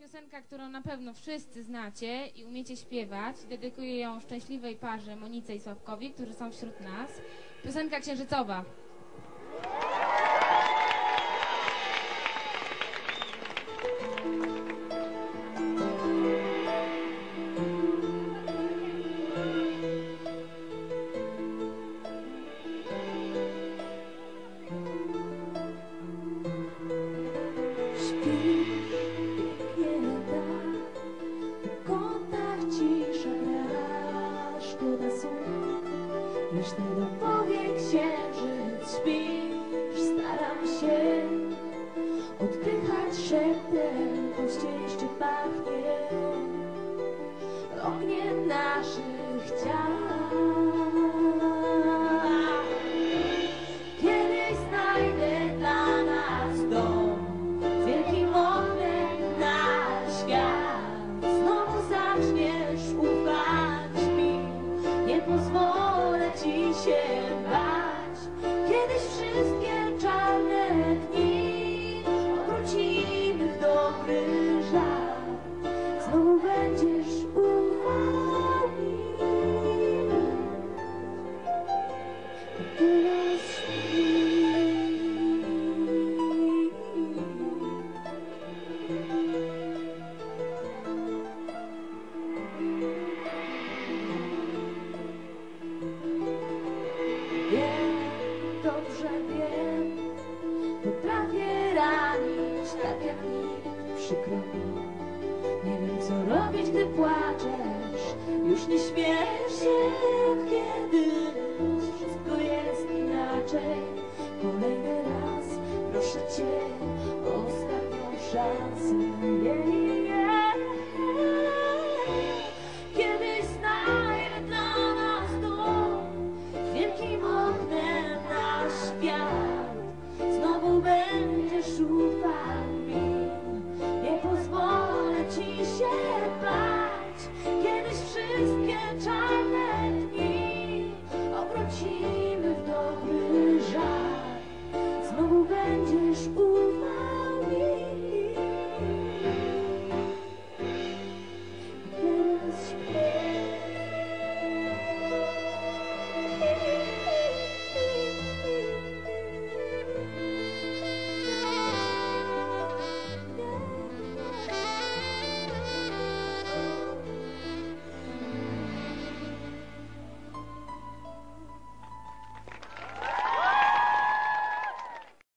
piosenka, którą na pewno wszyscy znacie i umiecie śpiewać. Dedykuję ją szczęśliwej parze Monice i Sławkowi, którzy są wśród nas. Piosenka księżycowa. Resztę dopowie księżyc. Śpisz, staram się oddychać szeptem, puściej jeszcze pachnie ogniem naszych ciał. Potrafię ranić tak jak nikt przykro mi. Nie wiem co robić, gdy płaczesz. Już nie śmiesz się jak kiedyś Wszystko jest inaczej. Kolejny raz proszę Cię o ostatnią szansę. Yeah, yeah. Kiedyś znajdę dla nas dom Wielkim oknem na świat. Znowu będziesz ufał mi.